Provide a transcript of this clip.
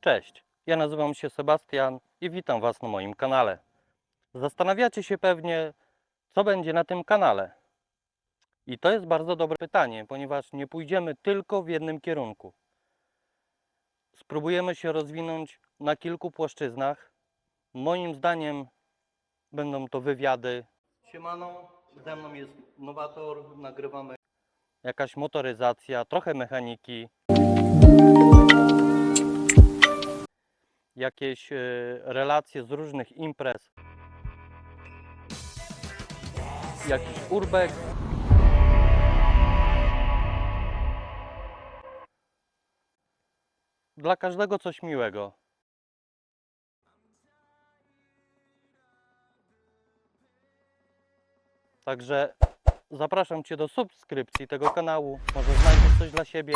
Cześć, ja nazywam się Sebastian i witam Was na moim kanale. Zastanawiacie się pewnie, co będzie na tym kanale. I to jest bardzo dobre pytanie, ponieważ nie pójdziemy tylko w jednym kierunku. Spróbujemy się rozwinąć na kilku płaszczyznach. Moim zdaniem będą to wywiady. Siemano, ze mną jest nowator, nagrywamy jakaś motoryzacja, trochę mechaniki, jakieś e, relacje z różnych imprez, jakiś urbek. Dla każdego coś miłego. Także zapraszam Cię do subskrypcji tego kanału. Może znajdziesz coś dla siebie.